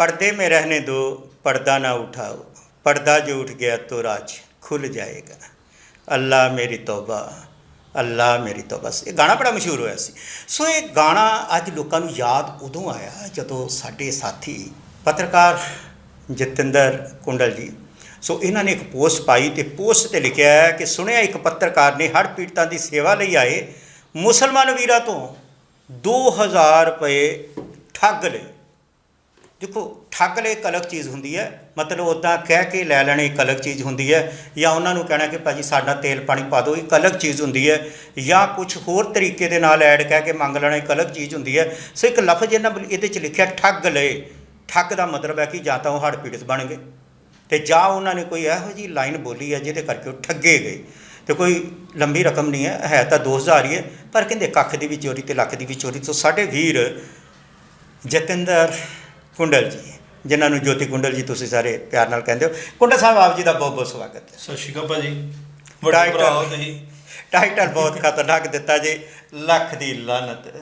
पर्दे में रहने दो पर्दा ना उठाओ पर्दा जो उठ गया तो राज खुल जाएगा ਅੱਲਾ ਮੇਰੀ ਤੌਬਾ ਅੱਲਾ ਮੇਰੀ ਤੌਬਾ ਇਹ ਗਾਣਾ ਬੜਾ ਮਸ਼ਹੂਰ ਹੋਇਆ ਸੀ ਸੋ ਇਹ ਗਾਣਾ ਅੱਜ ਲੋਕਾਂ ਨੂੰ ਯਾਦ ਉਦੋਂ ਆਇਆ ਜਦੋਂ ਸਾਡੇ ਸਾਥੀ ਪੱਤਰਕਾਰ ਜਤਿੰਦਰ ਕੁੰਡਲ ਜੀ ਸੋ ਇਹਨਾਂ ਨੇ ਇੱਕ ਪੋਸਟ ਪਾਈ ਤੇ ਪੋਸਟ ਤੇ ਲਿਖਿਆ ਹੈ ਕਿ ਸੁਣਿਆ ਇੱਕ ਪੱਤਰਕਾਰ ਨੇ ਹੜ੍ਹ ਪੀੜਤਾਂ ਦੀ ਸੇਵਾ ਲਈ ਆਏ ਮੁਸਲਮਾਨ ਵੀਰਾਂ ਤੋਂ 2000 ਰੁਪਏ ਠੱਗ ਲਏ ਦੇਖੋ, ਠੱਗ ਲੈ ਇੱਕ ਅਲੱਗ ਚੀਜ਼ ਹੁੰਦੀ ਹੈ। ਮਤਲਬ ਉਦਾਂ ਕਹਿ ਕੇ ਲੈ ਲੈਣੇ ਇੱਕ ਅਲੱਗ ਚੀਜ਼ ਹੁੰਦੀ ਹੈ ਜਾਂ ਉਹਨਾਂ ਨੂੰ ਕਹਿਣਾ ਕਿ ਭਾਜੀ ਸਾਡਾ ਤੇਲ ਪਾਣੀ ਪਾ ਦਿਓ, ਇੱਕ ਅਲੱਗ ਚੀਜ਼ ਹੁੰਦੀ ਹੈ। ਜਾਂ ਕੁਝ ਹੋਰ ਤਰੀਕੇ ਦੇ ਨਾਲ ਐਡ ਕਹਿ ਕੇ ਮੰਗ ਲੈਣਾ ਇੱਕ ਅਲੱਗ ਚੀਜ਼ ਹੁੰਦੀ ਹੈ। ਸੋ ਇੱਕ ਲਫ਼ਜ਼ ਇਹਨਾਂ ਇਹਦੇ 'ਚ ਲਿਖਿਆ ਠੱਗ ਲਏ। ਠੱਗ ਦਾ ਮਤਲਬ ਹੈ ਕਿ ਜਾਂ ਤਾਂ ਉਹ ਹੜ੍ਹ ਪੀੜਤ ਬਣ ਗਏ। ਤੇ ਜਾਂ ਉਹਨਾਂ ਨੇ ਕੋਈ ਇਹੋ ਜਿਹੀ ਲਾਈਨ ਬੋਲੀ ਹੈ ਜਿਹਦੇ ਕਰਕੇ ਉਹ ਠੱਗੇ ਗਏ। ਤੇ ਕੋਈ ਲੰਬੀ ਰਕਮ ਨਹੀਂ ਹੈ ਹੈ ਤਾਂ 2000 ਹੀ ਹੈ। ਪਰ ਕਹਿੰਦੇ ਕੱਖ ਦੀ ਵੀ ਚੋਰੀ ਤੇ ਲੱਖ ਦੀ ਵੀ ਚੋਰੀ ਤੋਂ ਸਾਡੇ ਵੀਰ ਜਤਿੰਦਰ ਕੁੰਡਲ ਜੀ ਜਿਨ੍ਹਾਂ ਨੂੰ ਜੋਤੀ ਕੁੰਡਲ ਜੀ ਤੁਸੀਂ ਸਾਰੇ ਪਿਆਰ ਨਾਲ ਕਹਿੰਦੇ ਹੋ। ਕੁੰਡਲ ਸਾਹਿਬ ਆਪ ਜੀ ਦਾ ਬਹੁਤ ਬਹੁਤ ਸਵਾਗਤ ਹੈ। ਸਤਿ ਸ਼੍ਰੀ ਅਕਾਲ ਭਾਜੀ। ਵੱਡੇ ਭਰਾ ਹੋ ਤੁਸੀਂ। ਟਾਈਟਲ ਬਹੁਤ ਖਤਰਨਾਕ ਦਿੱਤਾ ਜੀ। ਲੱਖ ਦੀ ਲਾਨਤ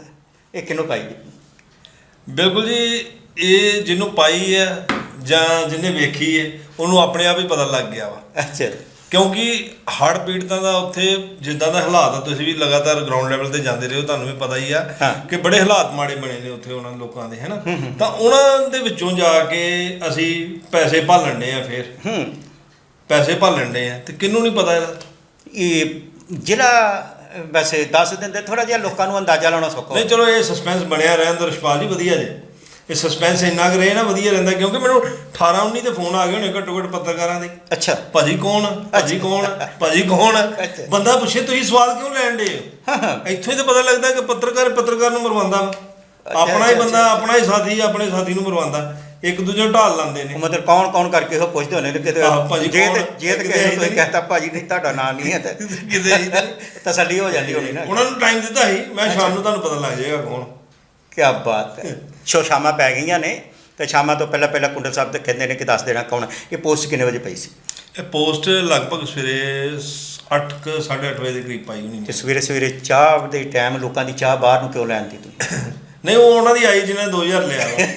ਇਹ ਕਿਹਨੂੰ ਪਾਈ ਜੀ ਬਿਲਕੁਲ ਜੀ ਇਹ ਜਿਹਨੂੰ ਪਾਈ ਹੈ ਜਾਂ ਜਿਹਨੇ ਵੇਖੀ ਹੈ ਉਹਨੂੰ ਆਪਣੇ ਆਪ ਹੀ ਪਤਾ ਲੱਗ ਗਿਆ ਵਾ। ਅੱਛਾ ਕਿਉਂਕਿ ਹੜ ਪੀੜਤਾਂ ਦਾ ਉੱਥੇ ਜਿੱਦਾਂ ਦਾ ਹਾਲਾਤ ਆ ਤੁਸੀਂ ਵੀ ਲਗਾਤਾਰ ਗਰਾਊਂਡ ਲੈਵਲ ਤੇ ਜਾਂਦੇ ਰਹੋ ਤੁਹਾਨੂੰ ਵੀ ਪਤਾ ਹੀ ਆ ਹਾਂ। ਕਿ ਬੜੇ ਹਾਲਾਤ ਮਾੜੇ ਬਣੇ ਨੇ ਉੱਥੇ ਉਹਨਾਂ ਲੋਕਾਂ ਦੇ ਹੈਨਾ? ਤਾਂ ਉਹਨਾਂ ਦੇ ਵਿੱਚੋਂ ਜਾ ਕੇ ਅਸੀਂ ਪੈਸੇ ਭਾਲਣ ਦੇ ਆ ਫਿਰ। ਹੂੰ। ਪੈਸੇ ਭਾਲਣ ਦੇ ਆ ਤੇ ਕਿਹਨੂੰ ਨਹੀਂ ਪਤਾ ਇਹਦਾ? ਇਹ ਜ਼ਿਲ੍ਹਾ ਅ, ਵੈਸੇ ਦੱਸ ਦਿੰਦੇ ਥੋੜਾ ਜਿਹਾ ਲੋਕਾਂ ਨੂੰ ਅੰਦਾਜ਼ਾ ਲਾਉਣਾ ਸੌਖਾ ਨਹੀਂ ਚਲੋ ਇਹ ਸਸਪੈਂਸ ਬਣਿਆ ਰਹਿਣ ਦੋ ਰਸ਼ਪਾਲ ਜੀ ਵਧੀਆ ਜੇ। ਇਹ ਸਸਪੈਂਸ ਇੰਨਾ ਕੁ ਰਹੇ ਨਾ ਵਧੀਆ ਰਹਿੰਦਾ ਕਿਉਂਕਿ ਮੈਨੂੰ 18 19 ਤੇ ਫੋਨ ਆ ਗਏ ਹੋਣੇ ਘੱਟੋ ਘੱਟ ਪੱਤਰਕਾਰਾਂ ਦੇ। ਅੱਛਾ। ਭਾਜੀ ਕੌਣ? ਭਾਜੀ ਕੌਣ? ਭਾਜੀ ਕੌਣ। ਬੰਦਾ ਪੁੱਛੇ ਤੁਸੀਂ ਸਵਾਲ ਕਿਉਂ ਲੈਣ ਦੇ। ਇੱਥੋਂ ਹੀ ਤਾਂ ਪਤਾ ਲੱਗਦਾ ਕਿ ਪੱਤਰਕਾਰ ਪੱਤਰਕਾਰ ਨੂੰ ਮਰਵਾਉਂਦਾ ਆਪਣਾ ਹੀ ਬੰਦਾ ਆਪਣਾ ਹੀ ਸਾਥੀ ਆਪਣੇ ਸਾਥੀ ਨੂੰ ਮਰਵਾਉਂਦਾ। ਇੱਕ ਦੂਜੇ ਨੂੰ ਢਾਲ ਲਾਉਂਦੇ ਨੇ। ਮਤਲਬ ਕੌਣ ਕੌਣ ਕਰਕੇ ਉਹ ਪੁੱਛਦੇ ਹੋਣੇ ਤੇ ਕਿਤੇ ਜੇ ਤੇ? ਜੇ ਤੇ ਕਿਸੇ ਨੂੰ ਕਹਤਾ ਭਾਜੀ ਨਹੀਂ ਤੁਹਾਡਾ ਨਾਂ ਨਹੀਂ ਹੈ ਤੇ ਕਿਤੇ। ਤਸੱਲੀ ਹੋ ਜਾਂਦੀ ਹੋਣੀ ਨਾ। ਉਹਨਾਂ ਨੂੰ ਟਾਈਮ ਦਿੱਤਾ ਸੀ। ਮੈਂ ਸ਼ਾਮ ਨੂੰ ਤੁਹਾਨੂੰ ਪਤਾ ਲੱਗ ਜਾਏਗਾ ਕੌਣ। ਕੀ ਬਾਤ ਹੈ। ਸੋ ਸ਼ਾਮਾਂ ਪੈ ਗਈਆਂ ਨੇ ਤੇ ਸ਼ਾਮਾਂ ਤੋਂ ਪਹਿਲਾਂ ਪਹਿਲਾਂ ਕੁੰਡਲ ਸਾਹਿਬ ਤੇ ਕਹਿੰਦੇ ਨੇ ਕਿ ਦੱਸ ਦੇਣਾ ਕੌਣ। ਇਹ ਪੋਸਟ ਕਿੰਨੇ ਵਜੇ ਪਈ ਸੀ? ਇਹ ਪੋਸਟ ਲਗਭਗ ਸਵੇਰੇ 8 8:30 ਵਜੇ ਦੇ ਕਰੀਬ ਪਾਈ ਹੋਣੀ ਤੇ ਸਵੇਰੇ ਸਵੇਰੇ ਚਾਹ ਦੇ ਟਾਈਮ ਲੋਕਾਂ ਦੀ ਚਾਹ ਬਾਹਰ ਨੂੰ ਕਿਉਂ ਲੈਣ ਦੀ ਤੂੰ ਨਹੀਂ ਉਹ ਉਹਨਾਂ ਦੀ ਆਈ ਜਿਹਨੇ 2000 ਲਿਆ ਵਾ।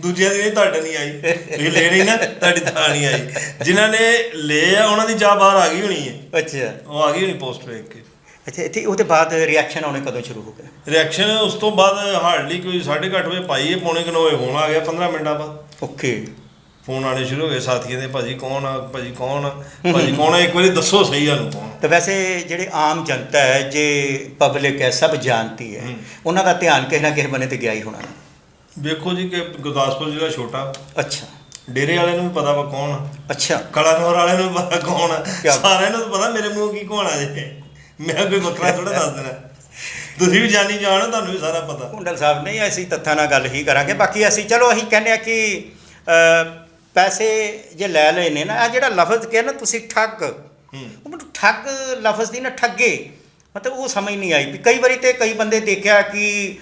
ਦੂਜਿਆਂ ਦੀ ਨਹੀਂ ਤੁਹਾਡੇ ਨਹੀਂ ਆਈ। ਤੁਸੀਂ ਲੈ ਨਹੀਂ ਨਾ ਤੁਹਾਡੀ ਤਾਂ ਨਹੀਂ ਆਈ। ਜਿਨ੍ਹਾਂ ਨੇ ਲਏ ਆ ਉਹਨਾਂ ਦੀ ਚਾਹ ਬਾਹਰ ਆ ਗਈ ਹੋਣੀ ਹੈ। ਅੱਛਾ। ਉਹ ਆ ਗਈ ਹੋਣੀ ਪੋਸਟ ਵੇਖ ਕੇ। ਅੱਛਾ ਇੱਥੇ ਉਹਦੇ ਬਾਅਦ ਰਿਐਕਸ਼ਨ ਆਉਣੇ ਕਦੋਂ ਸ਼ੁਰੂ ਹੋ ਗਏ? ਰਿਐਕਸ਼ਨ ਉਸ ਤੋਂ ਬਾਅਦ ਹਾਰਡਲੀ ਕੋਈ 8:30 ਵਜੇ ਪਾਈ ਹੈ ਪੌਣੇ ਕੁ ਨੌ ਵਜੇ ਫੋਨ ਆ ਗਿਆ 15 ਮਿੰਟਾਂ ਬਾਅਦ। ਓਕੇ ਫੋਨ ਆਣੇ ਸ਼ੁਰੂ ਹੋ ਗਏ ਸਾਥੀਆਂ ਦੇ ਭਾਜੀ ਕੌਣ ਆ? ਭਾਜੀ ਕੌਣ ਆ? ਭਾਜੀ ਕੌਣ ਆ? ਇੱਕ ਵਾਰੀ ਦੱਸੋ ਸਹੀ ਸਾਨੂੰ ਕੌਣ। ਤਾਂ ਵੈਸੇ ਜਿਹੜੇ ਆਮ ਜਨਤਾ ਹੈ ਜੇ ਪਬਲਿਕ ਹੈ ਸਭ ਜਾਣਦੀ ਹੈ। ਉਹਨਾਂ ਦਾ ਧਿਆਨ ਕਿਸੇ ਨਾ ਕਿਸੇ ਬਨੇ ਤੇ ਗਿਆ ਹੀ ਹੋਣਾ। ਵੇਖੋ ਜੀ ਕਿ ਗੁਰਦਾਸਪੁਰ ਜ਼ਿਲ੍ਹਾ ਛੋਟਾ। ਅੱਛਾ। ਡੇਰੇ ਵਾਲਿਆਂ ਨੂੰ ਵੀ ਪਤਾ ਵਾ ਕੌਣ ਅੱਛਾ। ਕਲਾਨੌਰ ਵਾਲਿਆਂ ਨੂੰ ਵੀ ਪਤਾ ਕੌਣ ਆ? ਸਾਰਿਆਂ ਨੂੰ ਤਾਂ ਪਤਾ ਮੇਰੇ ਮੂੰਹ ਕੀ ਕੌਣ ਆ ਜੇ ਮੈਂ ਕੋਈ ਵੱਖਰਾ ਥੋੜਾ ਦੱਸ ਦੇਣਾ। ਤੁਸੀਂ ਵੀ ਜਾਣੀ ਜਾਣੋ ਤੁਹਾਨੂੰ ਵੀ ਸਾਰਾ ਪਤਾ। ਕੁੰਡਲ ਸਾਹਿਬ ਨਹੀਂ ਅਸੀਂ ਤੱਥਾਂ ਨਾਲ ਗੱਲ ਹੀ ਕਰਾਂਗੇ। ਬਾਕੀ ਅਸੀਂ ਚਲੋ ਅਸੀਂ ਕਹਿੰਦੇ ਆ ਕਿ ਅ, ਪੈਸੇ ਜੇ ਲੈ ਲਏ ਨੇ ਨਾ ਆ ਜਿਹੜਾ ਲਫ਼ਜ਼ ਕਿਹਾ ਨਾ ਤੁਸੀਂ ਠੱਗ। ਹੂੰ। ਉਹ ਮੈਨੂੰ ਠੱਗ ਲਫ਼ਜ਼ ਦੀ ਨਾ ਠੱਗੇ। ਮਤਲਬ ਉਹ ਸਮਝ ਨਹੀਂ ਆਈ ਵੀ ਕਈ ਵਾਰੀ ਤੇ ਕਈ ਬੰਦੇ ਦੇਖਿਆ ਕਿ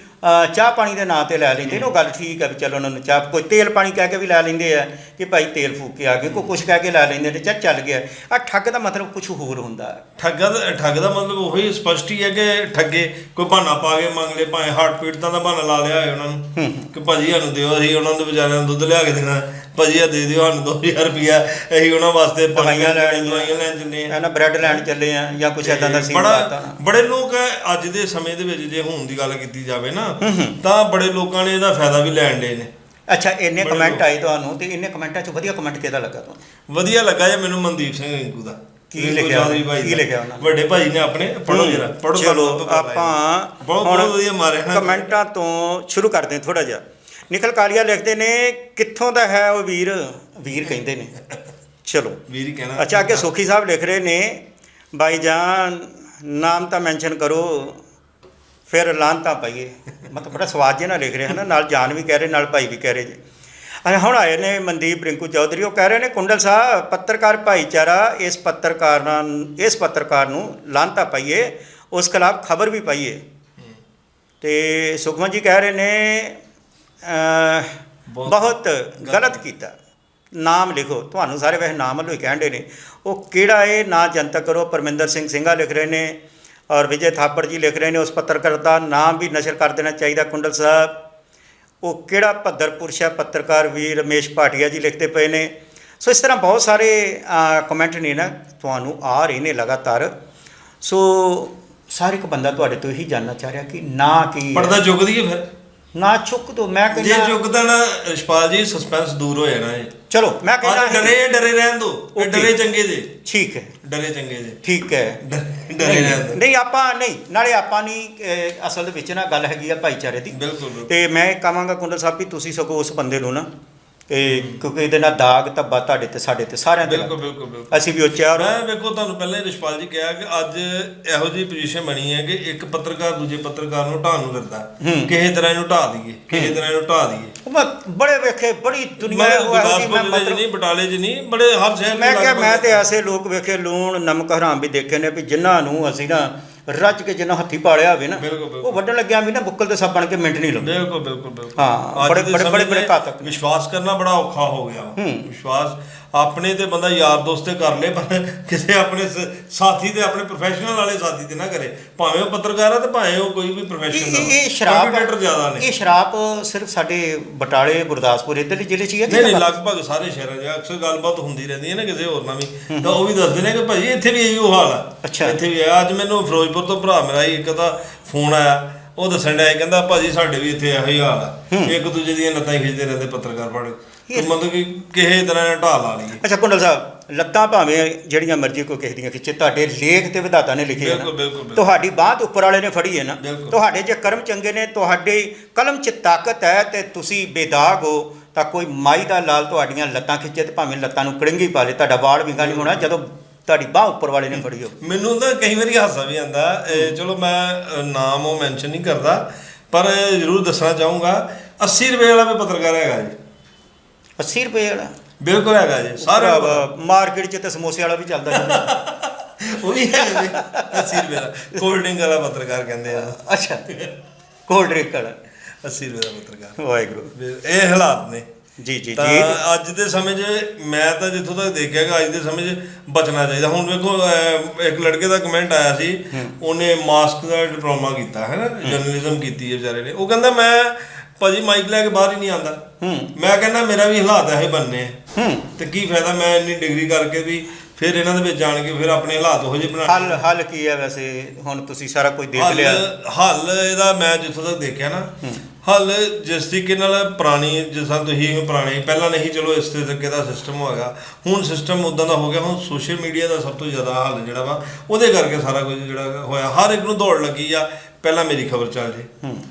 ਚਾਹ ਪਾਣੀ ਦੇ ਨਾਂ ਤੇ ਲੈ ਲੈਂਦੇ ਨੇ ਉਹ ਗੱਲ ਠੀਕ ਹੈ ਵੀ ਚਲੋ ਉਹਨਾਂ ਨੂੰ ਚਾਹ ਕੋਈ ਤੇਲ ਪਾਣੀ ਕਹਿ ਕੇ ਵੀ ਲੈ ਲੈਂਦੇ ਆ ਕਿ ਭਾਈ ਤੇਲ ਫੂਕ ਕੇ ਆ ਗਏ ਕੋਈ ਕੁਛ ਕਹਿ ਕੇ ਲੈ ਲੈਂਦੇ ਨੇ ਚੱਲ ਚੱਲ ਗਿਆ। ਆ ਠੱਗ ਦਾ ਮਤਲਬ ਕੁਝ ਹੋਰ ਹੁੰਦਾ। ਹੈ ਠੱਗਾ ਦਾ ਠੱਗ ਦਾ ਮਤਲਬ ਉਹੀ ਸਪਸ਼ਟ ਹੀ ਹੈ ਕਿ ਠੱਗੇ ਕੋਈ ਬਹਾਨਾ ਪਾ ਕੇ ਮੰਗ ਲਏ ਭਾਵੇਂ ਹਾਰਟ ਪੀੜਤਾਂ ਦਾ ਬਹਾਨਾ ਲਾ ਲਿਆ ਹੋਏ ਉਹਨਾਂ ਨੂੰ ਕਿ ਭਾਜੀ ਸਾਨੂੰ ਦਿਓ ਅਸੀਂ ਉਹਨਾਂ ਦੇ ਵਿਚਾਰਿਆਂ ਨੂੰ ਦੁੱਧ ਲਿਆ ਕੇ ਦੇਣਾ ਭਾਜੀ ਆ ਦੇ ਦਿਓ ਸਾਨੂੰ 2000 ਰੁਪਿਆ ਅਸੀਂ ਉਹਨਾਂ ਵਾਸਤੇ ਦਵਾਈਆਂ ਲੈਣੀਆਂ ਦਵਾਈਆਂ ਲੈਣ ਚੱਲੇ ਆ। ਨਾ ਬ੍ਰੈਡ ਲੈਣ ਚੱਲੇ ਆ ਜਾਂ ਕੁਛ ਐਦਾਂ ਦਾ ਸੀਨ ਬੜਾ ਕਰਤਾ ਬੜੇ ਲੋਕ ਅੱਜ ਦੇ ਸਮੇਂ ਦੇ ਵਿੱਚ ਜੇ ਹੁਣ ਦੀ ਗੱਲ ਕੀਤੀ ਜਾਵੇ ਨਾ ਤਾਂ ਬੜੇ ਲੋਕਾਂ ਨੇ ਇਹਦਾ ਫਾਇਦਾ ਵੀ ਲੈਣ ਦੇ ਨੇ। ਅੱਛਾ ਇੰਨੇ ਕਮੈਂਟ। ਆਏ ਤੁਹਾਨੂੰ ਤੇ ਇੰਨੇ ਕਮੈਂਟਾਂ 'ਚ ਵਧੀਆ ਕਮੈਂਟ ਕਿਹਦਾ ਲੱਗਾ ਤੁਹਾਨੂੰ? ਵਧੀਆ ਲੱਗਾ ਜੇ ਮੈਨੂੰ ਮਨਦੀਪ ਸਿੰਘ ਰਿੰਕੂ ਦਾ। ਕੀ ਲਿਖਿਆ ਕੀ। ਲਿਖਿਆ ਉਹਨਾਂ ਨੇ? ਵੱਡੇ ਭਾਈ ਨੇ ਆਪਣੇ ਪੜੋ ਜਰਾ। ਪੜੋ ਚਲੋ ਆਪਾਂ ਬਹੁਤ ਵਧੀਆ ਕਮੈਂਟਾਂ ਤੋਂ ਸ਼ੁਰੂ ਕਰਦੇ ਹਾਂ ਥੋੜਾ ਜਿਹਾ। ਨਿਖਲ ਕਾਲੀਆ ਲਿਖਦੇ ਨੇ ਕਿੱਥੋਂ ਦਾ ਹੈ ਉਹ ਵੀਰ? ਵੀਰ ਕਹਿੰਦੇ ਨੇ। ਚਲੋ। ਵੀਰ ਹੀ ਕਹਿਣਾ। ਅੱਛਾ ਅੱਗੇ ਸੋਖੀ ਸਾਹਿਬ ਲਿਖ ਰਹੇ ਨੇ ਭਾਈ ਜਾਨ ਨਾਮ ਤਾਂ ਮੈਂਸ਼ਨ ਕਰੋ। ਫਿਰ ਲਾਂਤਾ ਪਾਈਏ। ਮਤਲਬ ਬੜਾ ਸਵਾਦ ਜਿਹਾ ਨਾਲ ਲਿਖ ਰਹੇ ਹਨ ਨਾਲ ਜਾਨ ਵੀ ਕਹਿ ਰਹੇ ਨਾਲ ਭਾਈ ਵੀ ਕਹਿ ਰਹੇ ਜੀ। ਅਰੇ ਹੁਣ ਆਏ ਨੇ ਮਨਦੀਪ ਰਿੰਕੂ ਚੌਧਰੀ ਉਹ ਕਹਿ ਰਹੇ ਨੇ ਕੁੰਡਲ ਸਾਹਿਬ ਪੱਤਰਕਾਰ ਭਾਈਚਾਰਾ ਇਸ ਪੱਤਰਕਾਰ ਨਾਲ ਇਸ ਪੱਤਰਕਾਰ ਨੂੰ ਲਾਂਤਾ ਪਾਈਏ ਉਸ ਖਿਲਾਫ ਖਬਰ ਵੀ ਪਾਈਏ। ਤੇ ਸੁਖਮਨ ਜੀ ਕਹਿ ਰਹੇ ਨੇ ਬਹੁਤ ਗਲਤ ਕੀਤਾ। ਨਾਮ ਲਿਖੋ ਤੁਹਾਨੂੰ ਸਾਰੇ ਵੈਸੇ ਨਾਮ ਵੱਲੋਂ ਹੀ ਕਹਿੰਦੇ ਨੇ। ਉਹ ਕਿਹੜਾ ਇਹ ਨਾਂ ਜਨਤਕ ਕਰੋ? ਪਰਮਿੰਦਰ ਸਿੰਘ ਸਿੰਘਾ ਲਿਖ ਰਹੇ ਨੇ। ਔਰ ਵਿਜੇ ਥਾਪੜ ਜੀ ਲਿਖ ਰਹੇ ਨੇ, ਉਸ ਪੱਤਰਕਾਰ ਦਾ ਨਾਮ ਵੀ ਨਸ਼ਰ ਕਰ ਦੇਣਾ ਚਾਹੀਦਾ ਕੁੰਡਲ ਸਾਹਿਬ। ਉਹ ਕਿਹੜਾ ਭੱਦਰ ਪੁਰਸ਼ ਹੈ? ਪੱਤਰਕਾਰ ਵੀ ਰਮੇਸ਼ ਭਾਟੀਆ ਜੀ ਲਿਖਦੇ ਪਏ ਨੇ। ਸੋ ਇਸ ਤਰ੍ਹਾਂ ਬਹੁਤ ਸਾਰੇ ਕਮੈਂਟ ਨੇ ਨਾ, ਤੁਹਾਨੂੰ ਆ ਰਹੇ ਨੇ ਲਗਾਤਾਰ। ਸੋ ਹਰ ਇੱਕ ਬੰਦਾ ਤੁਹਾਡੇ ਤੋਂ ਇਹੀ ਜਾਨਣਾ ਚਾਹ ਰਿਹਾ ਕਿ ਨਾ ਕੀ ਹੈ। ਪਰਦਾ ਚੁੱਕ ਫਿਰ। ਨਾ ਚੁੱਕ ਦੋ ਮੈਂ ਜੇ ਕਹਿੰਦਾ ਰਿਸ਼ਪਾਲ ਜੀ ਸਸਪੈਂਸ ਦੂਰ ਹੋ ਜਾਣਾ ਹੈ ਚਲੋ ਮੈਂ ਅੱਜ ਕਹਿੰਦਾ ਡਰੇ ਡਰੇ ਰਹਿਣ ਦੋ। Okay. ਡਰੇ ਚੰਗੇ ਜੇ। ਠੀਕ ਹੈ। ਡਰੇ ਚੰਗੇ ਜੇ। ਠੀਕ ਹੈ। ਡਰੇ ਡਰੇ ਰਹਿਣ ਦੋ। ਨਹੀਂ ਆਪਾਂ ਨਹੀਂ ਨਾਲੇ ਆਪਾਂ ਨਹੀਂ ਅਹ, ਅਸਲ ਦੇ ਵਿੱਚ ਨਾ ਗੱਲ ਹੈਗੀ ਆ ਭਾਈਚਾਰੇ ਦੀ। ਬਿਲਕੁਲ ਬਿਲਕੁਲ। ਤੇ ਮੈਂ ਇਹ ਕਹਾਂਗਾ ਕੁੰਡਲ ਸਾਹਿਬ ਵੀ ਤੁਸੀਂ ਸਗੋਂ ਉਸ ਬੰਦੇ ਨੂੰ ਨਾ ਇਹ ਕਿਉਂਕਿ ਇਹਦੇ ਨਾਲ ਦਾਗ ਧੱਬਾ ਤੁਹਾਡੇ ਤੇ ਸਾਡੇ ਤੇ ਸਾਰਿਆਂ ਦੇ ਬਿਲਕੁਲ ਬਿਲਕੁਲ ਬਿਲਕੁਲ। ਅਸੀਂ ਵੀ ਉੱਚਾ ਔਰ ਮੈਂ ਵੇਖੋ ਤੁਹਾਨੂੰ ਪਹਿਲਾਂ ਹੀ ਰਿਸ਼ਪਾਲ ਜੀ ਕਿਹਾ ਕਿ ਅੱਜ ਇਹੋ ਜੀ ਪੋਜੀਸ਼ਨ ਬਣੀ ਹੈ ਕਿ ਇੱਕ ਪੱਤਰਕਾਰ ਦੂਜੇ ਪੱਤਰਕਾਰ ਨੂੰ ਢਾਣ ਨੂੰ ਫਿਰਦਾ। ਹੂੰ। ਕਿਸੇ ਤਰ੍ਹਾਂ ਇਹਨੂੰ ਢਾ ਦਈਏ ਕਿਸੇ ਤਰ੍ਹਾਂ ਇਹਨੂੰ ਢਾ ਦਈਏ। ਉਹ ਮੈਂ ਬੜੇ ਵੇਖੇ ਬੜੀ ਦੁਨੀਆ ਉਹ ਇਹੋ ਮੈਂ ਮਤਲਬ ਨਹੀਂ ਬਟਾਲੇ 'ਚ ਨਹੀਂ ਬੜੇ ਹਰ ਸ਼ਹਿਰ ਮੈਂ ਕਿਹਾ ਮੈਂ ਤੇ ਐਸੇ ਲੋਕ ਵੇਖੇ ਲੂਣ ਨਮਕ ਹਰਾਮ ਵੀ ਦੇਖੇ ਨੇ ਵੀ ਜਿਨ੍ਹਾਂ ਨੂੰ ਅਸੀਂ ਨਾ ਰੱਜ ਕੇ ਜਿੰਨਾ ਹੱਥੀ ਪਾਲਿਆ ਹੋਵੇ ਨਾ ਬਿਲਕੁਲ, ਬਿਲਕੁਲ। ਉਹ ਵੱਢਣ ਲੱਗਿਆ ਵੀ ਨਾ ਬੁੱਕਲ ਤੇ ਸਭ ਬਣ ਕੇ ਮਿੰਟ ਨਹੀਂ ਲਾਉਂਦੇ ਬਿਲਕੁਲ ਬਿਲਕੁਲ ਬਿਲਕੁਲ ਹਾਂ, ਅੱਜ ਬੜੇ- ਦੇ ਬੜੇ- ਸਮੇਂ ਬੜੇ- ਬੜੇ ਘਾਤਕ ਨੇ। ਵਿਸ਼ਵਾਸ ਕਰਨਾ ਬੜਾ ਔਖਾ ਹੋ ਗਿਆ ਵਾ। ਵਿਸ਼ਵਾਸ ਆਪਣੇ ਤੇ ਬੰਦਾ ਯਾਰ ਦੋਸਤ ਤੇ ਕਰ ਲੇ ਪਰ ਕਿਸੇ ਆਪਣੇ ਸ- ਸਾਥੀ ਤੇ ਆਪਣੇ ਪ੍ਰੋਫੈਸ਼ਨਲ ਵਾਲੇ ਸਾਥੀ ਤੇ ਨਾ ਕਰੇ ਭਾਵੇਂ ਉਹ ਪੱਤਰਕਾਰ ਆ ਤੇ ਭਾਵੇਂ ਉਹ ਕੋਈ ਵੀ ਇਹ ਪ੍ਰੋਫੈਸ਼ਨਲ ਇਹ- ਇਹ ਸ਼ਰਾਬ ਜ਼ਿਆਦਾ ਨੇ ਇਹ ਸ਼ਰਾਬ ਸਿਰਫ ਸਾਡੇ ਬਟਾਲੇ ਗੁਰਦਾਸਪੁਰ ਇੱਧਰਲੇ ਜ਼ਿਲ੍ਹੇ 'ਚ ਹੀ ਹੈ ਕਿ ਨਹੀਂ ਨਹੀਂ? ਲਗਭਗ ਸਾਰੇ ਸ਼ਹਿਰਾਂ 'ਚ ਅਕਸਰ ਗੱਲਬਾਤ ਹੁੰਦੀ ਰਹਿੰਦੀ ਹੈ ਨਾ ਕਿਸੇ ਹੋਰ ਨਾਲ ਵੀ ਤਾਂ ਉਹ ਵੀ ਦੱਸਦੇ ਨੇ ਕਿ ਭਾਈ ਇੱਥੇ ਵੀ ਇਹੋ ਹਾਲ ਆ ਅੱਛਾ। ਇੱਥੇ ਵੀ ਆ ਅੱਜ ਮੈਨੂੰ ਫਿਰੋਜ਼ਪੁਰ ਤੋਂ ਭਰਾ ਮੇਰਾ ਹੀ ਇੱਕ ਦਾ ਫੋਨ ਆਇਆ ਉਹ ਦੱਸਣ ਡਿਆ ਸੀ, ਕਹਿੰਦਾ ਭਾਜੀ ਸਾਡੇ ਵੀ ਇੱਥੇ ਇਹੋ ਹੀ ਹਾਲ ਆ। ਇੱਕ ਦੂਜੇ ਦੀਆਂ ਲੱਤਾਂ ਹੀ ਖਿੱਚਦੇ ਰਹਿੰਦੇ ਪੱਤਰਕਾਰ ਕੇ। ਮਤਲਬ ਕਿ ਕਿਸੇ ਤਰ੍ਹਾਂ ਨਾਲ ਢਾਲ ਲਾ ਲਈਏ। ਅੱਛਾ ਕੁੰਡਲ ਸਾਹਿਬ ਲੱਤਾਂ ਭਾਵੇਂ ਜਿਹੜੀਆਂ ਮਰਜ਼ੀ ਕੋਈ ਕਿਸੇ ਦੀਆਂ ਖਿੱਚੇ ਤੁਹਾਡੇ ਲੇਖ ਤੇ ਵਿਧਾਤਾ ਨੇ ਲਿਖੇ ਹੈ ਬਿਲਕੁਲ, ਬਿਲਕੁਲ, ਨਾ ਬਿਲਕੁਲ। ਤੁਹਾਡੀ ਬਾਤ ਉੱਪਰ ਵਾਲੇ ਨੇ ਫੜੀ ਹੈ ਨਾ। ਬਿਲਕੁਲ। ਤੁਹਾਡੇ ਜੇ ਕਰਮ ਚੰਗੇ ਨੇ ਤੁਹਾਡੇ ਕਲਮ 'ਚ ਤਾਕਤ ਹੈ ਤੇ ਤੁਸੀਂ ਬੇਦਾਗ ਹੋ ਤਾਂ ਕੋਈ ਮਾਈ ਦਾ ਲਾਲ ਤੁਹਾਡੀਆਂ ਲੱਤਾਂ ਖਿੱਚੇ ਤੇ ਭਾਵੇਂ ਲੱਤਾਂ ਨੂੰ ਕੜਿੰਗੀ ਪਾ ਲੇ ਤੁਹਾਡਾ ਵਾਲ ਵਿੰਗਾ ਨਹੀਂ ਹੋਣਾ ਜਦੋਂ ਤੁਹਾਡੀ ਬਾਹ ਉੱਪਰ ਵਾਲੇ ਨੇ ਫੜੀ ਹੋ ਮੈਨੂੰ ਤਾਂ ਕਈ ਵਾਰੀ ਹਾਸਾ ਵੀ ਆਂਦਾ ਚਲੋ ਮੈਂ ਨਾਮ ਉਹ ਮੈਂਸ਼ਨ ਨਹੀਂ ਕਰਦਾ ਪਰ ਜ਼ਰੂਰ ਦੱਸਣਾ ਚਾਹੂੰਗਾ। 80 ਰੁਪਏ ਵਾਲਾ ਵੀ ਪੱਤਰਕਾਰ ਹੈਗਾ ਜੀ। 80 ਰੁਪਏ ਵਾਲਾ? ਬਿਲਕੁਲ ਹੈਗਾ ਜੀ ਸਾਰੇ ਮਾਰਕੀਟ 'ਚ ਤੇ ਸਮੋਸੇ ਵਾਲਾ ਵੀ ਚੱਲਦਾ ਜਾਂਦਾ ਉਹ ਵੀ ਹੈਗਾ ਜੀ 80 ਰੁਪਏ ਦਾ ਕੋਲਡ ਡਰਿੰਕ ਵਾਲਾ ਪੱਤਰਕਾਰ ਕਹਿੰਦੇ ਆ। ਅੱਛਾ ਕੋਲਡ ਡਰਿੰਕ ਵਾਲਾ। 80 ਰੁਪਏ ਦਾ ਪੱਤਰਕਾਰ। ਵਾਹਿਗੁਰੂ। ਇਹ ਹਾਲਾਤ ਨੇ। ਜੀ ਜੀ ਜੀ। ਅੱਜ ਦੇ ਸਮੇਂ 'ਚ ਮੈਂ ਤਾਂ ਜਿੱਥੋਂ ਤੱਕ ਦੇਖਿਆ ਕਿ ਅੱਜ ਦੇ ਸਮੇਂ 'ਚ ਬਚਣਾ ਚਾਹੀਦਾ। ਹੁਣ ਵੇਖੋ ਅਹ, ਇੱਕ ਲੜਕੇ ਦਾ ਕਮੈਂਟ ਆਇਆ ਸੀ ਉਹਨੇ ਮਾਸਕ ਦਾ ਡਿਪਲੋਮਾ ਕੀਤਾ ਹੈ ਨਾ? ਜਰਨਲਿਜ਼ਮ ਕੀਤੀ ਹੈ ਵਿਚਾਰੇ ਨੇ। ਉਹ ਕਹਿੰਦਾ ਮੈਂ ਭਾਜੀ ਮਾਈਕ ਲੈ ਕੇ ਬਾਹਰ ਹੀ ਨਹੀਂ ਆਂਦਾ। ਮੈਂ ਕਹਿੰਦਾ ਮੇਰਾ ਵੀ ਹਾਲਾਤ ਇਹੋ ਬੰਨੇ ਤੇ ਕੀ ਫਾਇਦਾ ਮੈਂ ਇੰਨੀ ਡਿਗਰੀ ਕਰਕੇ ਵੀ ਫਿਰ ਇਹਨਾਂ ਦੇ ਵਿੱਚ ਜਾਣ ਕੇ ਫਿਰ ਆਪਣੇ ਹਾਲਾਤ ਉਹੋ ਜਿਹੇ ਬਣਾ ਹੱਲ ਹੱਲ ਕੀ ਹੈ ਵੈਸੇ? ਹੁਣ ਤੁਸੀਂ ਸਾਰਾ ਕੁਝ ਦੇਖ ਹੱਲ ਲਿਆ। ਹੱਲ ਇਹਦਾ ਮੈਂ ਜਿੱਥੋਂ ਤੱਕ ਦੇਖਿਆ ਨਾ ਹੱਲ ਜਿਸ ਤਰੀਕੇ ਨਾਲ ਪੁਰਾਣੀ ਜਿਸਾਂ ਤੁਸੀਂ ਪੁਰਾਣੇ ਪਹਿਲਾਂ ਨਹੀਂ ਚਲੋ ਇਸ ਤਰੀਕੇ ਦਾ ਸਿਸਟਮ ਹੋਏਗਾ। ਹੁਣ ਸਿਸਟਮ ਉਦਾਂ ਦਾ ਹੋ ਗਿਆ ਹੁਣ ਸੋਸ਼ਲ ਮੀਡੀਆ ਦਾ ਸਭ ਤੋਂ ਜ਼ਿਆਦਾ ਹੱਲ ਜਿਹੜਾ ਵਾ ਉਹਦੇ ਕਰਕੇ ਸਾਰਾ ਕੁਝ ਜਿਹੜਾ ਹੋਇਆ। ਹਰ ਇੱਕ ਨੂੰ ਦੌੜ ਲੱਗੀ ਆ ਪਹਿਲਾਂ ਮੇਰੀ ਖਬਰ ਚੱਲ ਜੇ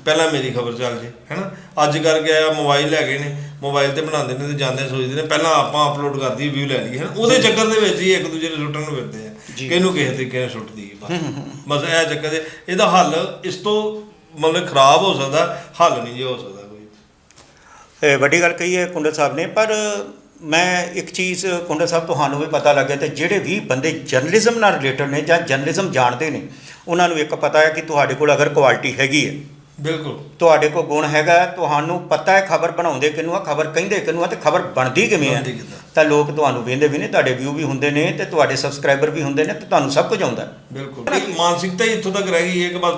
ਪਹਿਲਾਂ ਮੇਰੀ ਖਬਰ ਚੱਲ ਜੇ ਹੈਨਾ? ਅੱਜ ਕਰਕੇ ਆ ਮੋਬਾਈਲ ਲੈ ਗਏ ਨੇ ਮੋਬਾਈਲ ਤੇ ਬਣਾਉਂਦੇ ਨੇ ਤੇ ਜਾਂਦੇ ਸੋਚਦੇ ਨੇ ਪਹਿਲਾਂ ਆਪਾਂ ਅਪਲੋਡ ਕਰਦੀ ਵਿਊ ਲੈ ਲਈਏ ਹੈਨਾ? ਉਹਦੇ ਚੱਕਰ ਦੇ ਵਿੱਚ ਹੀ ਇੱਕ ਦੂਜੇ ਨੂੰ ਸੁੱਟਣ ਨੂੰ ਫਿਰਦੇ ਆ। ਕਿਹਨੂੰ ਕਿਸੇ ਤਰੀਕੇ ਨਾਲ ਸੁੱਟਦੀ ਬਸ। ਬਸ ਇਹ ਚੱਕਰ ਇਹਦਾ ਹੱਲ ਇਸ ਤੋਂ ਮਤਲਬ ਖਰਾਬ ਹੋ ਸਕਦਾ, ਹੱਲ ਨਹੀਂ ਜੇ ਹੋ ਸਕਦਾ ਕੋਈ। ਵੱਡੀ ਗੱਲ ਕਹੀ ਹੈ ਕੁੰਡਲ ਸਾਹਿਬ ਨੇ, ਪਰ ਮੈਂ ਇੱਕ ਚੀਜ਼ ਕੁੰਡਲ ਸਾਹਿਬ ਤੁਹਾਨੂੰ ਵੀ ਪਤਾ ਲੱਗਿਆ ਤੇ ਜਿਹੜੇ ਵੀ ਬੰਦੇ ਜਰਨਲਿਜ਼ਮ ਨਾਲ ਰਿਲੇਟਡ ਨੇ ਜਾਂ ਜਰਨਲਿਜ਼ਮ ਜਾਣਦੇ ਨੇ, ਉਹਨਾਂ ਨੂੰ ਇੱਕ ਪਤਾ ਹੈ ਕਿ ਤੁਹਾਡੇ ਕੋਲ ਅਗਰ ਕੁਆਲਿਟੀ ਹੈਗੀ ਹੈ ਬਿਲਕੁਲ। ਤੁਹਾਡੇ ਕੋਲ ਗੁਣ ਹੈਗਾ ਤੁਹਾਨੂੰ ਪਤਾ ਹੈ ਖਬਰ ਬਣਾਉਂਦੇ ਕਿਨੂੰ ਆ ਖਬਰ ਕਹਿੰਦੇ ਕਿਨੂੰ ਆ ਤੇ ਖਬਰ ਬਣਦੀ ਕਿਵੇਂ ਆ? ਤਾਂ ਲੋਕ ਤੁਹਾਨੂੰ ਵੇਖਦੇ ਵੀ ਨੇ ਤੁਹਾਡੇ ਵਿਊ ਵੀ ਹੁੰਦੇ ਨੇ ਤੇ ਤੁਹਾਡੇ ਸਬਸਕ੍ਰਾਈਬਰ ਵੀ ਹੁੰਦੇ ਨੇ ਤੇ ਤੁਹਾਨੂੰ ਸਭ ਕੁਝ ਆਉਂਦਾ। ਬਿਲਕੁਲ। ਇੱਕ ਮਾਨਸਿਕਤਾ ਹੀ ਇੱਥੋਂ ਤੱਕ ਰਹਿ ਗਈ ਹੈ ਕਿ ਬਸ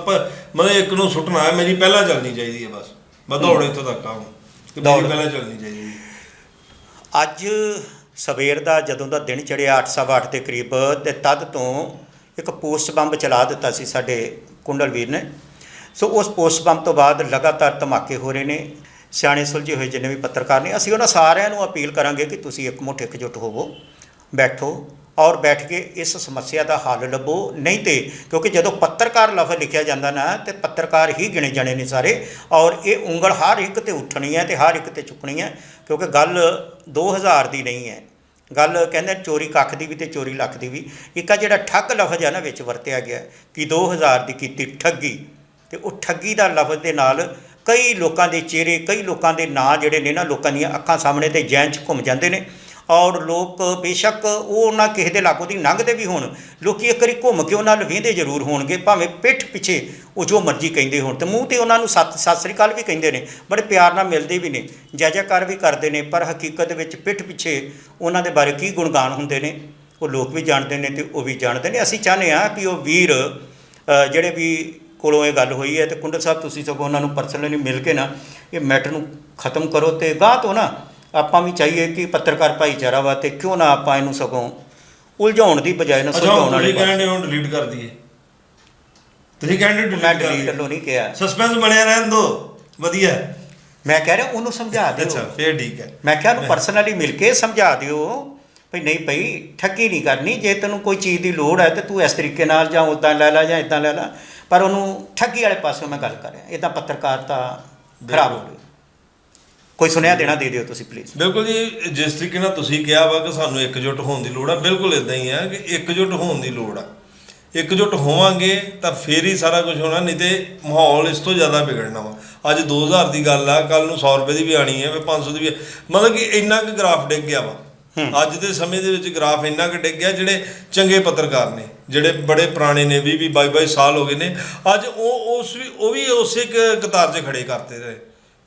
ਮਤਲਬ ਇੱਕ ਨੂੰ ਸੁੱਟਣਾ ਹੈ ਮੇਰੀ ਪਹਿਲਾਂ ਚੱਲਣੀ ਚਾਹੀਦੀ ਹੈ ਬਸ। ਬਸ ਦੌੜ ਇੱਥੋਂ ਤੱਕ ਆਉਂ ਕਿ ਮੇਰੀ। ਪਹਿਲਾਂ ਚੱਲਣੀ ਚਾਹੀਦੀ ਹੈ। ਅੱਜ ਸਵੇਰ ਦਾ ਜਦੋਂ ਦਾ ਦਿਨ ਚੜਿਆ 8:30 ਦੇ ਕਰੀਬ ਤੇ ਤਦ ਤੋਂ ਇੱਕ ਪੋਸਟ ਬੰਬ ਚਲਾ ਦਿੱਤਾ ਸੀ ਸਾਡੇ ਕੁੰਡਲ ਵੀਰ ਨੇ। ਸੋ ਉਸ ਪੋਸਟ ਬੰਬ ਤੋਂ ਬਾਅਦ ਲਗਾਤਾਰ ਧਮਾਕੇ ਹੋ ਰਹੇ ਨੇ। ਸਿਆਣੇ ਸੁਲਝੇ ਹੋਏ ਜਿੰਨੇ ਵੀ ਪੱਤਰਕਾਰ ਨੇ, ਅਸੀਂ ਉਹਨਾਂ ਸਾਰਿਆਂ ਨੂੰ ਅਪੀਲ ਕਰਾਂਗੇ ਕਿ ਤੁਸੀਂ ਇੱਕ ਮੁੱਠ ਇਕਜੁੱਟ ਹੋਵੋ, ਬੈਠੋ ਔਰ ਬੈਠ ਕੇ ਇਸ ਸਮੱਸਿਆ ਦਾ ਹੱਲ ਲੱਭੋ। ਨਹੀਂ ਤੇ ਕਿਉਂਕਿ ਜਦੋਂ ਪੱਤਰਕਾਰ ਲਫ਼ਜ਼ ਲਿਖਿਆ ਜਾਂਦਾ ਨਾ, ਤੇ ਪੱਤਰਕਾਰ ਹੀ ਗਿਣੇ ਜਾਣੇ ਨੇ ਸਾਰੇ ਔਰ ਇਹ ਉਂਗਲ ਹਰ ਇੱਕ ਤੇ ਉੱਠਣੀ ਹੈ ਤੇ ਹਰ ਇੱਕ ਤੇ ਚੁੱਕਣੀ ਹੈ, ਕਿਉਂਕਿ ਗੱਲ 2000 ਦੀ ਨਹੀਂ ਹੈ। ਗੱਲ ਕਹਿੰਦੇ ਚੋਰੀ ਕੱਖ ਦੀ ਵੀ ਤੇ ਚੋਰੀ ਲੱਖ ਦੀ ਵੀ। ਇੱਕ ਆ ਜਿਹੜਾ ਠੱਗ ਲਫ਼ਜ਼ ਹੈ ਨਾ ਵਿੱਚ ਵਰਤਿਆ ਗਿਆ, ਕਿ 2000 ਦੀ ਕੀਤੀ ਠੱਗੀ। ਤੇ ਉਹ ਠੱਗੀ ਦਾ ਲਫ਼ਜ਼ ਦੇ ਨਾਲ ਕਈ ਲੋਕਾਂ ਦੇ ਚਿਹਰੇ, ਕਈ ਲੋਕਾਂ ਦੇ ਨਾਂ ਜਿਹੜੇ ਨੇ ਨਾ, ਲੋਕਾਂ ਦੀਆਂ ਅੱਖਾਂ ਸਾਹਮਣੇ ਤੇ ਜੈਨ 'ਚ ਘੁੰਮ ਜਾਂਦੇ ਨੇ। ਔਰ ਲੋਕ ਬੇਸ਼ੱਕ ਉਹ ਉਹਨਾਂ ਕਿਸੇ ਦੇ ਲਾਗੋਂ ਦੀ ਲੰਘਦੇ ਵੀ ਹੋਣ। ਲੋਕੀ ਇੱਕ ਵਾਰੀ ਘੁੰਮ ਕੇ ਉਹਨਾਂ ਨਾਲ ਵੇਂਦੇ ਜ਼ਰੂਰ ਹੋਣਗੇ, ਭਾਵੇਂ ਪਿੱਠ ਪਿੱਛੇ ਉਹ ਜੋ ਮਰਜ਼ੀ ਕਹਿੰਦੇ ਹੋਣ ਤੇ ਮੂੰਹ ਤੇ ਉਹਨਾਂ ਨੂੰ ਸਤਿ ਸਤਿ ਸ੍ਰੀ ਅਕਾਲ ਵੀ ਕਹਿੰਦੇ ਨੇ, ਬੜੇ ਪਿਆਰ ਨਾਲ ਮਿਲਦੇ ਵੀ ਨੇ ਜੈ ਜੈਕਾਰ ਵੀ ਕਰਦੇ ਨੇ, ਪਰ ਹਕੀਕਤ ਵਿੱਚ ਪਿੱਠ ਪਿੱਛੇ ਉਹਨਾਂ ਦੇ ਬਾਰੇ ਕੀ ਗੁਣਗਾਨ ਹੁੰਦੇ ਨੇ, ਉਹ ਲੋਕ ਵੀ ਜਾਣਦੇ ਨੇ ਤੇ ਉਹ ਵੀ ਜਾਣਦੇ ਨੇ। ਅਸੀਂ ਚਾਹੁੰਦੇ ਹਾਂ ਕਿ ਉਹ ਵੀਰ ਜਿਹੜੇ ਵੀ ਕੋਲੋਂ ਇਹ ਗੱਲ ਹੋਈ ਹੈ ਤੇ ਕੁੰਡਲ ਸਾਹਿਬ ਤੁਸੀਂ ਸਗੋਂ ਉਹਨਾਂ ਨੂੰ ਪਰਸਨਲੀ ਮਿਲ ਕੇ ਨਾ ਇਹ ਮੈਟਰ ਨੂੰ ਖਤਮ ਕਰੋ ਤੇ ਗਾਹ ਤੋਂ ਨਾ ਆਪਾਂ ਵੀ ਚਾਹੀਏ ਕਿ ਪੱਤਰਕਾਰ ਭਾਈਚਾਰਾ ਵਾ ਤੇ ਕਿਉਂ ਨਾ ਆਪਾਂ ਇਹਨੂੰ ਸਗੋਂ ਉਲਝਾਉਣ ਦੀ ਬਜਾਏ ਨਾ ਅੱਛਾ ਸੁਲਝਾਉਣ ਵਾਲੀ ਤੁਸੀਂ ਕਹਿੰਦੇ ਹੋ ਡਿਲੀਟ ਕਰ ਦਈਏ। ਤੁਸੀਂ ਕਹਿੰਦੇ ਮੈਂ ਡਿਲੀਟ ਵੱਲੋਂ ਨਹੀਂ ਕਿਹਾ। ਸਸਪੈਂਸ ਬਣਿਆ ਰਹਿਣ ਦੋ ਵਧੀਆ। ਮੈਂ ਕਹਿ ਰਿਹਾ ਉਹਨੂੰ ਸਮਝਾ ਦਿਓ। ਅੱਛਾ ਫੇਰ ਠੀਕ ਹੈ। ਮੈਂ ਕਿਹਾ ਉਹਨੂੰ ਪਰਸਨਲੀ ਮਿਲ ਕੇ ਸਮਝਾ ਦਿਓ ਭਈ ਨਹੀਂ ਭਈ ਠੱਗੀ ਨਹੀਂ ਕਰਨੀ ਜੇ ਤੈਨੂੰ ਕੋਈ ਚੀਜ਼ ਦੀ ਲੋੜ ਹੈ ਤੇ ਤੂੰ ਇਸ ਤਰੀਕੇ ਨਾਲ ਜਾਂ ਉਦਾਂ ਲੈ ਲੈ ਜਾਂ ਇਦਾਂ ਲੈ ਲੈ। ਪਰ ਉਹਨੂੰ ਠੱਗੀ ਵਾਲੇ ਪਾਸਿਓਂ ਮੈਂ ਗੱਲ ਕਰ ਰਿਹਾ। ਇਹ ਇਦਾਂ ਪੱਤਰਕਾਰਤਾ ਖਰਾਬ ਹੋ ਗਈ ਕੋਈ ਸੁਨੇਹਾ ਦੇਣਾ ਦੇ ਦਿਓ ਤੁਸੀਂ ਪਲੀਜ਼ ਬਿਲਕੁਲ ਜੀ, ਜਿਸ ਤਰੀਕੇ ਨਾਲ ਤੁਸੀਂ ਕਿਹਾ ਵਾ ਕਿ ਸਾਨੂੰ ਇਕਜੁੱਟ ਹੋਣ ਦੀ ਲੋੜ ਆ, ਬਿਲਕੁਲ ਇਦਾਂ ਹੀ ਆ ਕਿ ਇਕਜੁੱਟ ਹੋਣ ਦੀ ਲੋੜ ਆ। ਇਕਜੁੱਟ ਹੋਵਾਂਗੇ ਤਾਂ ਫੇਰ ਹੀ ਸਾਰਾ ਕੁਝ ਹੋਣਾ, ਨਹੀਂ ਤੇ ਮਾਹੌਲ ਇਸ ਤੋਂ ਜ਼ਿਆਦਾ ਵਿਗੜਨਾ ਵਾ। ਅੱਜ 2000 ਦੀ ਗੱਲ ਆ ਕੱਲ ਨੂੰ 100 ਰੁਪਏ ਦੀ ਵੀ ਆਣੀ ਹੈ ਵੀ 500 ਦੀ ਵੀ ਮਤਲਬ ਕਿ ਇੰਨਾ ਕੁ ਗ੍ਰਾਫ ਡਿੱਗ ਗਿਆ ਵਾ। ਅੱਜ ਦੇ ਸਮੇਂ ਦੇ ਵਿੱਚ ਗ੍ਰਾਫ ਇੰਨਾ ਕੁ ਡਿੱਗ ਗਿਆ ਜਿਹੜੇ ਚੰਗੇ ਪੱਤਰਕਾਰ ਨੇ ਜਿਹੜੇ ਬੜੇ ਪੁਰਾਣੇ ਨੇ 20 20 22 22 ਸਾਲ ਹੋ ਗਏ ਨੇ। ਅੱਜ ਉਹ ਉਸ ਵੀ ਉਹ ਵੀ ਉਸੇ ਕਤਾਰ 'ਚ ਖੜੇ ਕਰਤੇ ਰਹੇ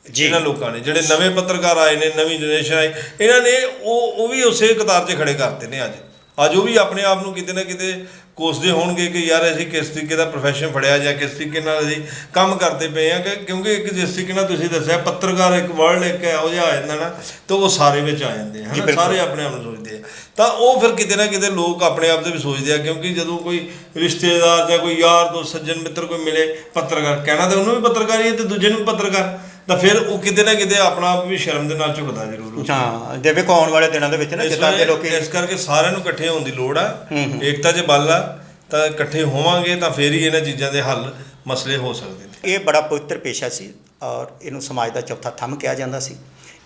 ਜੀ। ਇਹਨਾਂ ਲੋਕਾਂ ਨੇ ਜਿਹੜੇ ਨਵੇਂ ਪੱਤਰਕਾਰ ਆਏ ਨੇ ਨਵੀਂ ਜਨਰੇਸ਼ਨ ਆਈ ਇਹਨਾਂ ਨੇ ਉਹ ਉਹ ਵੀ ਉਸੇ ਕਤਾਰ 'ਚ ਖੜੇ ਕਰਤੇ ਨੇ ਅੱਜ। ਅੱਜ ਉਹ ਵੀ ਆਪਣੇ ਆਪ ਨੂੰ ਕਿਤੇ ਨਾ ਕਿਤੇ ਕੋਸਦੇ ਹੋਣਗੇ ਕਿ ਯਾਰ ਅਸੀਂ ਕਿਸ ਤਰੀਕੇ ਦਾ profession ਫੜਿਆ ਜਾਂ ਕਿਸ ਤਰੀਕੇ ਨਾਲ ਅਸੀਂ ਕੰਮ ਕਰਦੇ ਪਏ ਆ ਕਿ ਕਿਉਂਕਿ ਇੱਕ ਜਿਸ ਤਰੀਕੇ ਨਾਲ ਤੁਸੀਂ ਦੱਸਿਆ ਪੱਤਰਕਾਰ ਇੱਕ ਵਰਡ ਇੱਕ ਇਹੋ ਜਿਹਾ ਆ ਜਾਂਦਾ ਨਾ ਤਾਂ ਉਹ ਸਾਰੇ ਵਿੱਚ ਆ ਜਾਂਦੇ ਹਨਾ। ਸਾਰੇ ਆਪਣੇ ਆਪ ਨੂੰ ਸੋਚਦੇ ਆ। ਤਾਂ ਉਹ ਫਿਰ ਕਿਤੇ ਨਾ ਕਿਤੇ ਲੋਕ ਆਪਣੇ ਆਪ ਦੇ ਵੀ ਸੋਚਦੇ ਆ ਕਿਉਂਕਿ ਜਦੋਂ ਕੋਈ ਰਿਸ਼ਤੇਦਾਰ ਜਾਂ ਕੋਈ ਯਾਰ ਦੋਸਤ ਸੱਜਣ ਮਿੱਤਰ ਕੋਈ ਮਿਲੇ ਪੱਤਰਕਾਰ ਕਹਿਣਾ ਤਾਂ ਉਹਨੂੰ ਵੀ ਪੱਤਰਕਾਰ ਹੀ ਹੈ ਤੇ ਦੂਜੇ ਨੂੰ ਵੀ ਪੱਤਰਕਾਰ। ਤਾਂ ਫਿਰ ਉਹ ਕਿਤੇ ਨਾ ਕਿਤੇ ਆਪਣਾ ਆਪ ਵੀ ਸ਼ਰਮ ਦੇ ਨਾਲ ਝੁਕਦਾ ਜ਼ਰੂਰ ਹਾਂ ਜੇ ਵੇਖੋ ਆਉਣ ਵਾਲੇ ਦਿਨਾਂ ਦੇ ਵਿੱਚ ਨਾ ਜਿੱਦਾਂ ਦੇ ਵੇਲੇ ਲੋਕੀ ਇਸ ਕਰਕੇ ਸਾਰਿਆਂ ਨੂੰ ਇਕੱਠੇ ਹੋਣ ਦੀ ਲੋੜ ਆ। ਏਕਤਾ 'ਚ ਬਲ ਆ ਤਾਂ ਇਕੱਠੇ ਹੋਵਾਂਗੇ ਤਾਂ ਫੇਰ ਹੀ ਇਹਨਾਂ ਚੀਜ਼ਾਂ ਦੇ ਹੱਲ ਮਸਲੇ ਹੋ ਸਕਦੇ ਨੇ। ਇਹ ਬੜਾ ਪਵਿੱਤਰ ਪੇਸ਼ਾ ਸੀ ਔਰ ਇਹਨੂੰ ਸਮਾਜ ਦਾ ਚੌਥਾ ਥੰਮ ਕਿਹਾ ਜਾਂਦਾ ਸੀ।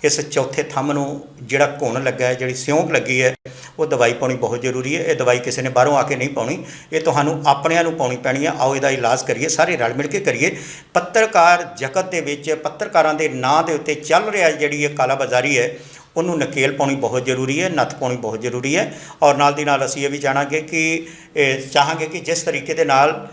ਇਸ ਚੌਥੇ ਥੰਮ ਨੂੰ ਜਿਹੜਾ ਘੁਣ ਲੱਗਾ ਹੈ ਜਿਹੜੀ ਸਿਉਂਕ ਲੱਗੀ ਹੈ ਉਹ ਦਵਾਈ ਪਾਉਣੀ ਬਹੁਤ ਜ਼ਰੂਰੀ ਹੈ, ਇਹ ਦਵਾਈ ਕਿਸੇ ਨੇ ਬਾਹਰੋਂ ਆ ਕੇ ਨਹੀਂ ਪਾਉਣੀ, ਇਹ ਤੁਹਾਨੂੰ ਆਪਣਿਆਂ ਨੂੰ ਪਾਉਣੀ ਪੈਣੀ ਹੈ। ਆਓ ਇਹਦਾ ਇਲਾਜ ਕਰੀਏ, ਸਾਰੇ ਰਲ ਮਿਲ ਕੇ ਕਰੀਏ। ਪੱਤਰਕਾਰ ਜਗਤ ਦੇ ਵਿੱਚ, ਪੱਤਰਕਾਰਾਂ ਦੇ ਨਾਂ ਦੇ ਉੱਤੇ ਚੱਲ ਰਿਹਾ ਜਿਹੜੀ ਇਹ ਕਾਲਾਬਾਜ਼ਾਰੀ ਹੈ, ਉਹਨੂੰ ਨਕੇਲ ਪਾਉਣੀ ਬਹੁਤ ਜ਼ਰੂਰੀ ਹੈ, ਨੱਥ ਪਾਉਣੀ ਬਹੁਤ ਜ਼ਰੂਰੀ ਹੈ। ਔਰ ਨਾਲ ਦੀ ਨਾਲ ਅਸੀਂ ਇਹ ਵੀ ਜਾਣਾਂਗੇ ਕਿ, ਇਹ ਚਾਹਾਂਗੇ ਕਿ ਜਿਸ ਤਰੀਕੇ ਦੇ ਨਾਲ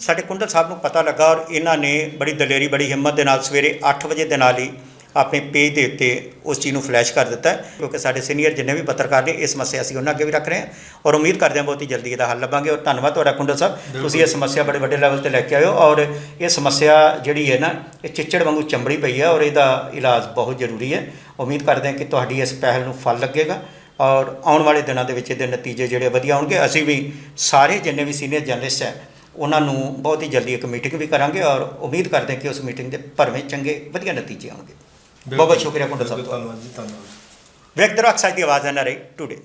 ਸਾਡੇ ਕੁੰਡਲ ਸਾਹਿਬ ਨੂੰ ਪਤਾ ਲੱਗਾ ਔਰ ਇਹਨਾਂ ਨੇ ਬੜੀ ਦਲੇਰੀ, ਬੜੀ ਹਿੰਮਤ ਦੇ ਨਾਲ ਸਵੇਰੇ 8 ਵਜੇ ਦੇ ਨਾਲ ਹੀ ਆਪਣੇ ਪੇਜ ਦੇ ਉੱਤੇ ਉਸ ਚੀਜ਼ ਨੂੰ ਫਲੈਸ਼ ਕਰ ਦਿੱਤਾ ਕਿਉਂਕਿ ਸਾਡੇ ਸੀਨੀਅਰ ਜਿੰਨੇ ਵੀ ਪੱਤਰਕਾਰ ਨੇ ਇਹ ਸਮੱਸਿਆ ਅਸੀਂ ਉਹਨਾਂ ਅੱਗੇ ਵੀ ਰੱਖ ਰਹੇ ਹਾਂ ਔਰ ਉਮੀਦ ਕਰਦੇ ਹਾਂ ਬਹੁਤ ਹੀ ਜਲਦੀ ਇਹਦਾ ਹੱਲ ਲੱਭਾਂਗੇ ਔਰ ਧੰਨਵਾਦ ਤੁਹਾਡਾ ਕੁੰਡਲ ਸਾਹਿਬ। ਤੁਸੀਂ ਇਹ ਸਮੱਸਿਆ ਬੜੇ ਵੱਡੇ ਲੈਵਲ ਤੇ ਲੈ ਕੇ ਆਏ ਹੋ ਔਰ ਇਹ ਸਮੱਸਿਆ ਜਿਹੜੀ ਹੈ ਨਾ ਇਹ ਚਿੱਚੜ ਵਾਂਗੂ ਚੰਬੜੀ ਪਈ ਹੈ ਔਰ ਇਹਦਾ ਇਲਾਜ ਬਹੁਤ ਜ਼ਰੂਰੀ ਹੈ। ਉਮੀਦ ਕਰਦੇ ਹਾਂ ਕਿ ਤੁਹਾਡੀ ਇਸ ਪਹਿਲ ਨੂੰ ਫਲ ਲੱਗੇਗਾ ਔਰ ਆਉਣ ਵਾਲੇ ਦਿਨਾਂ ਦੇ ਵਿੱਚ ਇਹਦੇ ਨਤੀਜੇ ਜਿਹੜੇ ਵਧੀਆ ਆਉਣਗੇ ਅਸੀਂ ਵੀ ਸਾਰੇ ਜਿੰਨੇ ਵੀ ਸੀਨੀਅਰ ਜਰਨਲਿਸਟ ਹੈ ਉਹਨਾਂ ਨੂੰ ਬਹੁਤ ਹੀ ਜਲਦੀ ਇੱਕ ਮੀਟਿੰਗ ਵੀ ਕਰਾਂਗੇ ਔਰ ਉਮੀਦ ਕਰਦੇ ਹਾਂ ਕਿ ਉਸ ਮੀਟਿੰਗ ਦੇ ਭਰਵੇਂ ਚੰਗੇ ਵਧੀਆ ਨਤੀਜੇ ਆਉਣਗੇ। ਬਹੁਤ ਬਹੁਤ ਸ਼ੁਕਰੀਆ ਕੁੰਡਲ ਸਾਹਿਬ ਧੰਨਵਾਦ ਜੀ ਧੰਨਵਾਦ। ਵੇਖਦੇ ਰਹੋ ਅਕਸਰ ਦੀ ਆਵਾਜ਼ ਐਨ ਆਰ ਆਈ ਟੂਡੇ